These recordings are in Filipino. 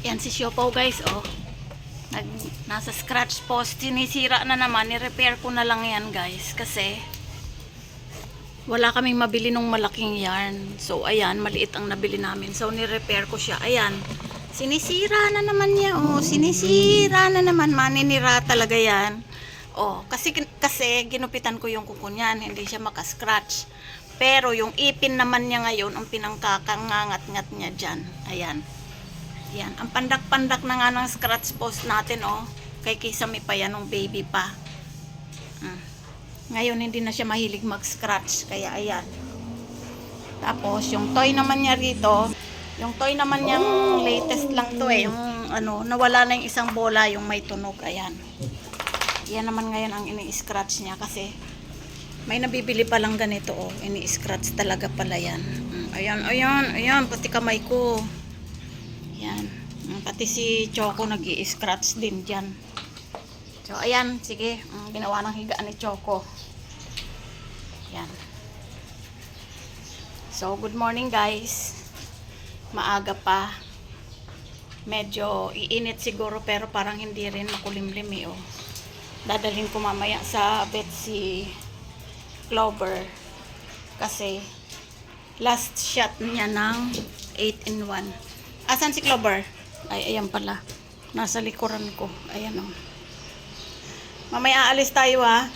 Yan si Siopaw guys, oh. Nag, nasa scratch post, sinisira na naman. Ni-repair ko na lang yan guys. Kasi, wala kaming mabili nung malaking yarn. So, ayan, maliit ang nabili namin. So, ni-repair ko siya. Ayan, sinisira na naman niya. Oh, sinisira na naman. Maninira talaga yan. Oh, kasi, kasi ginupitan ko yung kuko niyan. Hindi siya makascratch. Pero yung ipin naman niya ngayon, ang pinangkakangangat-ngat niya dyan. Ayan. Yan. Ang pandak-pandak na nga ng scratch post natin, oh. Kay Kisame pa yan, nung baby pa. Mm. Ngayon, hindi na siya mahilig mag-scratch. Kaya, ayan. Tapos, yung toy naman niya rito, yung toy naman niyang latest lang to eh. Yung, ano, nawala na yung isang bola, yung may tunog. Ayan. Yan naman ngayon ang ini-scratch niya kasi may nabibili pa lang ganito, oh. Ini-scratch talaga pala yan. Mm. Ayan, ayan, ayan. Pati kamay ko. Yan. Mm, Pati si Choco nag scratch din dyan. So, ayan. Sige. Mm, Ginawa ng higaan ni Choco. Yan. So, good morning guys. Maaga pa. Medyo iinit siguro pero parang hindi rin makulimlim eh. Oh. Dadalhin ko mamaya sa vet si Clover. Kasi last shot niya ng 8 in 1. Asan si Clover? Ay, ayan pala. Nasa likuran ko. Ayan o. Mamaya aalis tayo ha.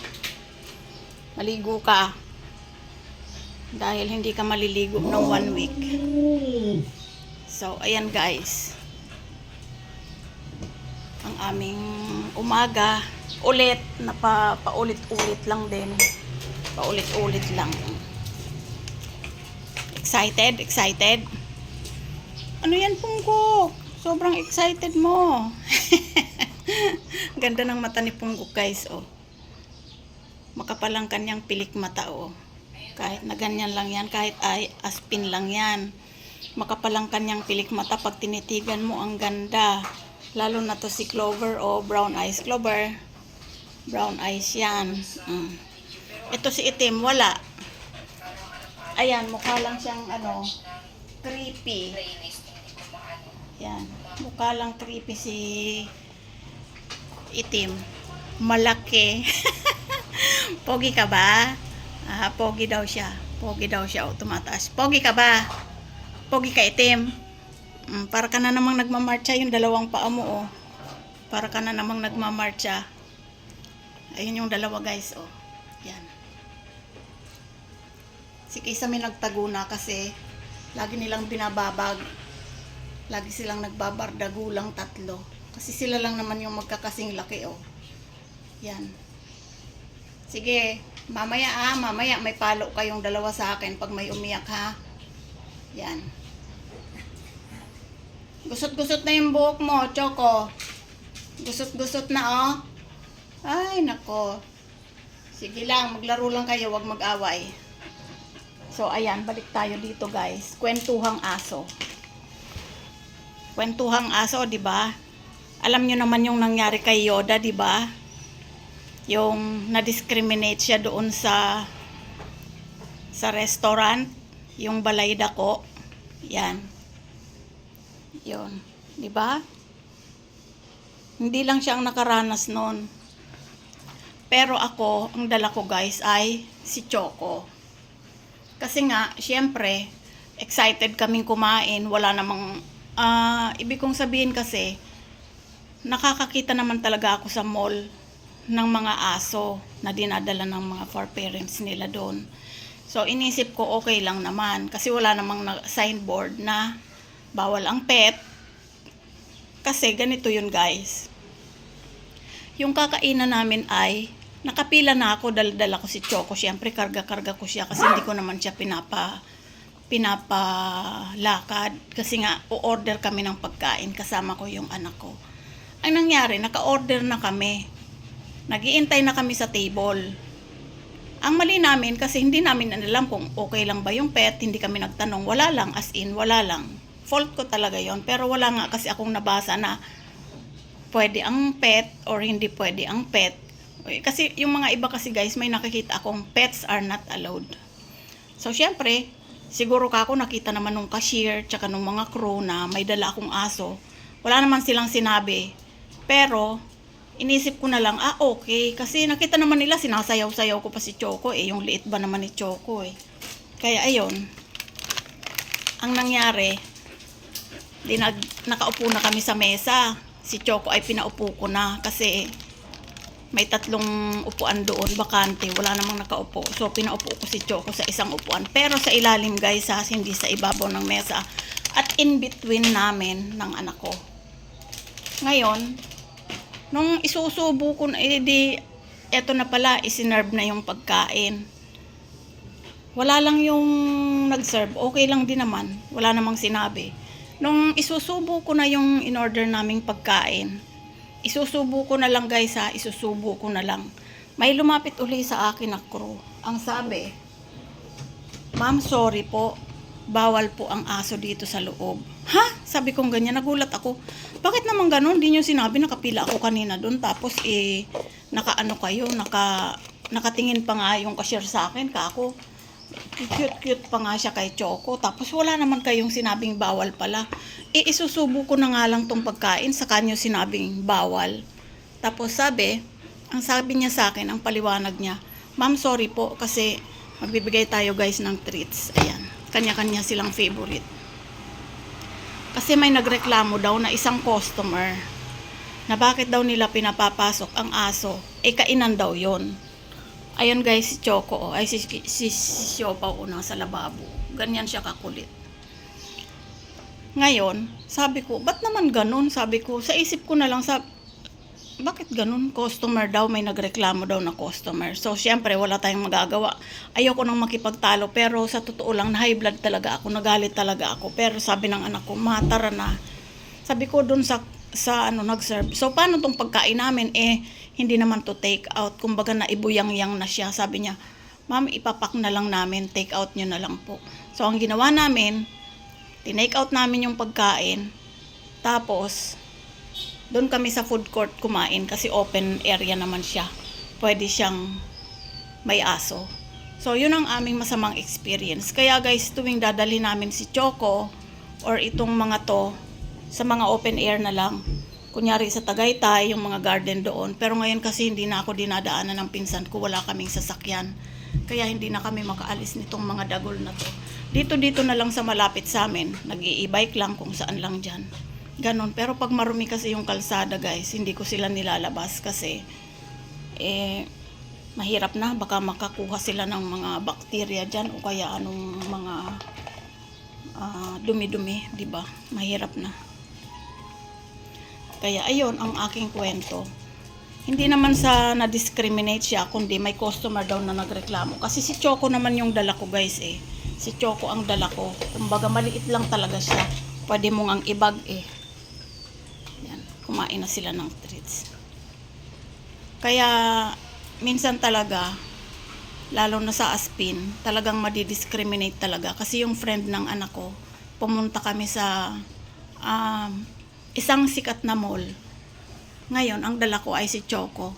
Maligo ka. Dahil hindi ka maliligo ng one week. So, ayan guys. Ang aming umaga. Ulit. Na pa, paulit-ulit lang din. Paulit-ulit lang. Excited? Excited? Ano yan, Punggok? Sobrang excited mo. Ganda ng mata ni Punggok, guys, oh. Makapal ang kanyang pilik mata, oh. Kahit na ganyan lang yan, kahit ay aspin lang yan. Makapal ang kanyang pilik mata pag tinitigan mo, ang ganda. Lalo na to si Clover, oh, brown eyes. Clover, brown eyes yan. Mm. Ito si Itim, wala. Ayan, mukha lang siyang, ano, creepy. Yan. Mukha lang creepy si itim. Malaki. pogi ka ba? Ah, pogi daw siya. Pogi daw siya. O, tumataas. Pogi ka ba? Pogi ka itim. Mm, para ka na namang nagmamarcha yung dalawang paa mo, oh. Para ka na namang nagmamarcha. Ayun yung dalawa, guys, oh. Yan. Si Kisame nagtago na kasi lagi nilang binababag lagi silang nagbabardagulang tatlo. Kasi sila lang naman yung magkakasing laki, oh. Yan. Sige, mamaya ah, mamaya may palo kayong dalawa sa akin pag may umiyak ha. Yan. Gusot-gusot na yung buhok mo, Choco. Gusot-gusot na, oh. Ay, nako. Sige lang, maglaro lang kayo, wag mag-away. So, ayan, balik tayo dito, guys. Kwentuhang aso kwentuhang aso, 'di ba? Alam niyo naman yung nangyari kay Yoda, 'di ba? Yung na-discriminate siya doon sa sa restaurant, yung balay dako. Yan. 'Yon, 'di ba? Hindi lang siya ang nakaranas noon. Pero ako, ang dala ko guys ay si Choco. Kasi nga, syempre, excited kaming kumain, wala namang Ah, ibig kong sabihin kasi, nakakakita naman talaga ako sa mall ng mga aso na dinadala ng mga fur parents nila doon. So, inisip ko okay lang naman kasi wala namang na- signboard na bawal ang pet. Kasi ganito yun guys. Yung kakainan namin ay nakapila na ako, dala-dala ko si Choco. Siyempre, karga-karga ko siya kasi hindi ko naman siya pinapa pinapalakad kasi nga o-order kami ng pagkain kasama ko yung anak ko. Ang nangyari, naka-order na kami. Nagiintay na kami sa table. Ang mali namin kasi hindi namin alam kung okay lang ba yung pet, hindi kami nagtanong, wala lang as in, wala lang. Fault ko talaga yon pero wala nga kasi akong nabasa na pwede ang pet or hindi pwede ang pet. Kasi yung mga iba kasi guys, may nakikita akong pets are not allowed. So, syempre, siguro ka ako nakita naman nung cashier tsaka nung mga crew na may dala akong aso. Wala naman silang sinabi. Pero, inisip ko na lang, ah, okay. Kasi nakita naman nila, sinasayaw-sayaw ko pa si Choco eh. Yung liit ba naman ni Choco eh. Kaya, ayun. Ang nangyari, di nag, nakaupo na kami sa mesa. Si Choco ay pinaupo ko na kasi may tatlong upuan doon, bakante, wala namang nakaupo. So, pinaupo ko si Choco sa isang upuan. Pero sa ilalim, guys, ha, hindi sa ibabaw ng mesa. At in between namin ng anak ko. Ngayon, nung isusubo ko na, eh, di, eto na pala, isinerve na yung pagkain. Wala lang yung nag-serve, okay lang din naman. Wala namang sinabi. Nung isusubo ko na yung in-order naming pagkain, isusubo ko na lang guys ha, isusubo ko na lang. May lumapit uli sa akin na crew. Ang sabi, Ma'am, sorry po. Bawal po ang aso dito sa loob. Ha? Sabi kong ganyan. Nagulat ako. Bakit naman ganun? Hindi nyo sinabi. Nakapila ako kanina doon. Tapos, eh, nakaano kayo. Naka, nakatingin pa nga yung cashier sa akin. Kako. Cute-cute pa nga siya kay Choco. Tapos, wala naman kayong sinabing bawal pala. Eh, isusubo ko na nga lang tong pagkain. Sa kanyo sinabing bawal. Tapos, sabi, ang sabi niya sa akin, ang paliwanag niya, Ma'am, sorry po kasi magbibigay tayo guys ng treats. Ayan. Kanya-kanya silang favorite. Kasi may nagreklamo daw na isang customer na bakit daw nila pinapapasok ang aso. Eh, kainan daw yon. Ayun guys, si Choco, oh. ay si, si, si Siopaw oh, nasa lababo. Ganyan siya kakulit. Ngayon, sabi ko, ba't naman ganun? Sabi ko, sa isip ko na lang, sabi, bakit ganun? Customer daw, may nagreklamo daw na customer. So, syempre, wala tayong magagawa. Ayoko nang makipagtalo, pero sa totoo lang, high blood talaga ako, nagalit talaga ako. Pero sabi ng anak ko, ma, tara na. Sabi ko dun sa, sa ano, nag-serve. So, paano tong pagkain namin? Eh, hindi naman to take out. Kumbaga na ibuyang-yang na siya. Sabi niya, ma'am, ipapak na lang namin, take out nyo na lang po. So, ang ginawa namin, tinake out namin yung pagkain. Tapos, doon kami sa food court kumain kasi open area naman siya. Pwede siyang may aso. So, yun ang aming masamang experience. Kaya guys, tuwing dadali namin si Choco or itong mga to sa mga open air na lang. Kunyari sa Tagaytay, yung mga garden doon. Pero ngayon kasi hindi na ako dinadaanan ng pinsan ko. Wala kaming sasakyan. Kaya hindi na kami makaalis nitong mga dagol na to. Dito-dito na lang sa malapit sa amin. nag bike lang kung saan lang dyan. Ganon. Pero pag marumi kasi yung kalsada guys, hindi ko sila nilalabas kasi eh mahirap na baka makakuha sila ng mga bakterya diyan o kaya anong mga ah, dumi-dumi, 'di ba? Mahirap na. Kaya ayun ang aking kwento. Hindi naman sa na-discriminate siya, kundi may customer daw na nagreklamo. Kasi si Choco naman yung dala ko guys eh. Si Choco ang dala ko. Kumbaga maliit lang talaga siya. Pwede mong ang ibag eh. Yan, kumain na sila ng treats. Kaya, minsan talaga, lalo na sa Aspin, talagang madidiscriminate talaga. Kasi yung friend ng anak ko, pumunta kami sa um, isang sikat na mall. Ngayon, ang dala ko ay si Choco.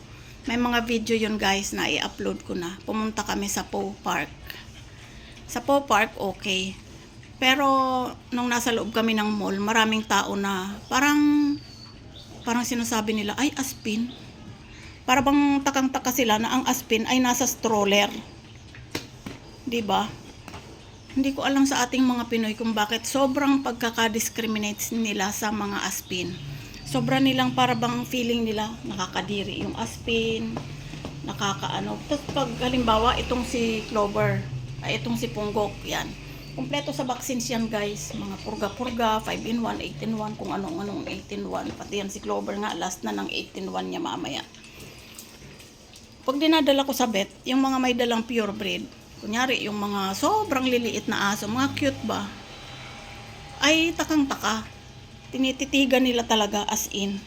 May mga video yun guys na i-upload ko na. Pumunta kami sa Poe Park. Sa Poe Park, okay. Pero, nung nasa loob kami ng mall, maraming tao na parang, parang sinasabi nila, ay, aspin. Para bang takang-taka sila na ang aspin ay nasa stroller. 'Di ba? Hindi ko alam sa ating mga Pinoy kung bakit sobrang pagkaka-discriminate nila sa mga aspin. Sobra nilang para bang feeling nila nakakadiri yung aspin, nakakaano. Tapos pag halimbawa itong si Clover, ay itong si Punggok, yan. Kompleto sa vaccines yan guys. Mga purga-purga, 5 in 1, 8 in 1, kung anong-anong 8 in 1. Pati yan si Clover nga, last na ng 8 in 1 niya mamaya. Pag dinadala ko sa vet, yung mga may dalang purebred, kunyari yung mga sobrang liliit na aso, mga cute ba, ay takang-taka. Tinititigan nila talaga as in.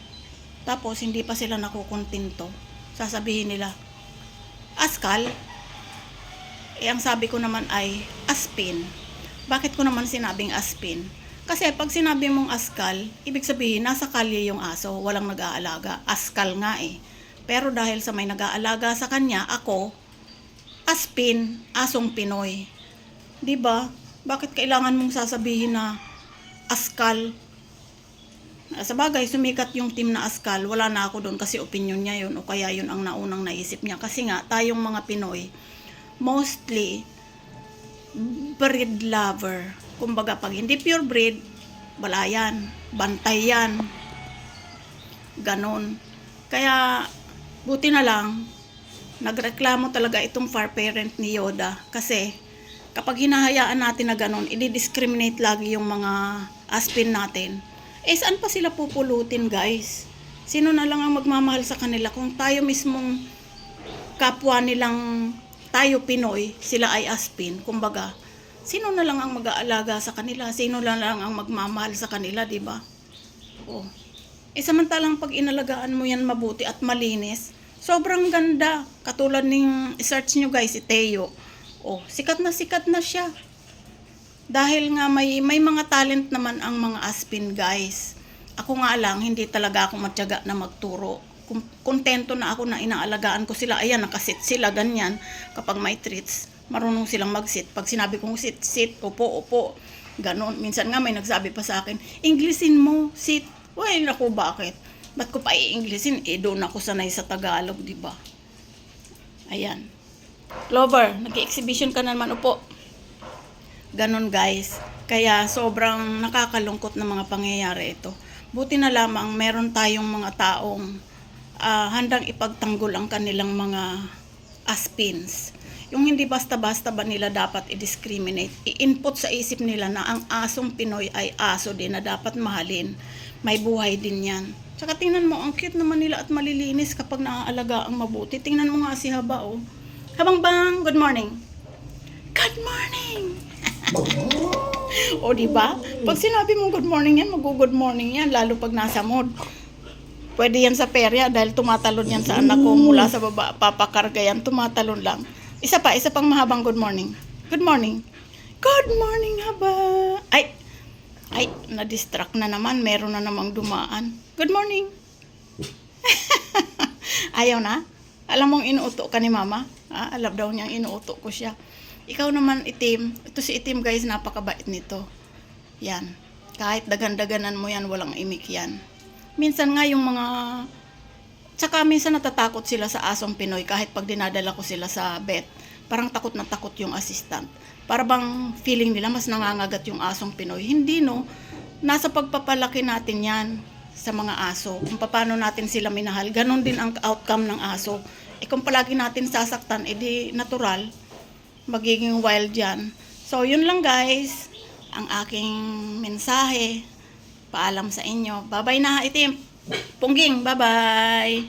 Tapos, hindi pa sila nakukontinto. Sasabihin nila, Askal, eh, ang sabi ko naman ay aspin. Bakit ko naman sinabing aspin? Kasi pag sinabi mong askal, ibig sabihin nasa kalye yung aso, walang nag-aalaga. Askal nga eh. Pero dahil sa may nag-aalaga sa kanya, ako, aspin, asong Pinoy. 'Di ba? Bakit kailangan mong sasabihin na askal? Sa bagay, sumikat yung team na Askal, wala na ako doon kasi opinion niya yun o kaya yun ang naunang naisip niya. Kasi nga, tayong mga Pinoy, mostly, breed lover. Kumbaga, pag hindi pure breed, wala yan. Bantay yan. Ganon. Kaya, buti na lang, nagreklamo talaga itong far parent ni Yoda. Kasi, kapag hinahayaan natin na ganon, i-discriminate lagi yung mga aspin natin. Eh, saan pa sila pupulutin, guys? Sino na lang ang magmamahal sa kanila kung tayo mismong kapwa nilang tayo Pinoy, sila ay aspin. Kumbaga, sino na lang ang mag-aalaga sa kanila? Sino na lang ang magmamahal sa kanila, di ba? Oh. Eh samantalang pag inalagaan mo yan mabuti at malinis, sobrang ganda. Katulad ng search nyo guys, si Teo. Oh, sikat na sikat na siya. Dahil nga may may mga talent naman ang mga aspin guys. Ako nga lang, hindi talaga ako matyaga na magturo. Kontento na ako na inaalagaan ko sila. Ayan, nakasit sila, ganyan. Kapag may treats, marunong silang mag-sit. Pag sinabi kong sit, sit, upo, upo. Ganon. Minsan nga may nagsabi pa sa akin, Englishin mo, sit. Uy, naku, bakit? Ba't ko pa i-Englishin? Eh, doon ako sanay sa Tagalog, di ba? Ayan. Clover, nag-exhibition ka na naman, upo. Ganon guys. Kaya sobrang nakakalungkot na mga pangyayari ito. Buti na lamang meron tayong mga taong ah, handang ipagtanggol ang kanilang mga aspins. Yung hindi basta-basta ba nila dapat i-discriminate, i-input sa isip nila na ang asong Pinoy ay aso din na dapat mahalin. May buhay din yan. Tsaka tingnan mo, ang cute naman nila at malilinis kapag naaalaga ang mabuti. Tingnan mo nga si Haba, oh. Habang bang, good morning. Good morning! o di ba? Pag sinabi mo good morning yan, mag-good morning yan lalo pag nasa mood. Pwede yan sa perya dahil tumatalon yan sa anak ko mula sa baba, papakarga yan, tumatalon lang. Isa pa, isa pang mahabang good morning. Good morning. Good morning, haba. Ay, ay, na-distract na naman. Meron na namang dumaan. Good morning. Ayaw na? Alam mong inuuto ka ni mama? Ha? Alam daw niyang inuuto ko siya. Ikaw naman itim. Ito si itim guys, napakabait nito. Yan. Kahit dagan-daganan mo yan, walang imik yan. Minsan nga yung mga... Tsaka minsan natatakot sila sa asong Pinoy kahit pag dinadala ko sila sa vet. Parang takot na takot yung assistant. Para bang feeling nila mas nangangagat yung asong Pinoy. Hindi no. Nasa pagpapalaki natin yan sa mga aso. Kung paano natin sila minahal. Ganon din ang outcome ng aso. Eh kung palagi natin sasaktan, edi natural magiging wild yan. So, yun lang guys. Ang aking mensahe. Paalam sa inyo. Bye-bye na, itim. Pungging, bye-bye.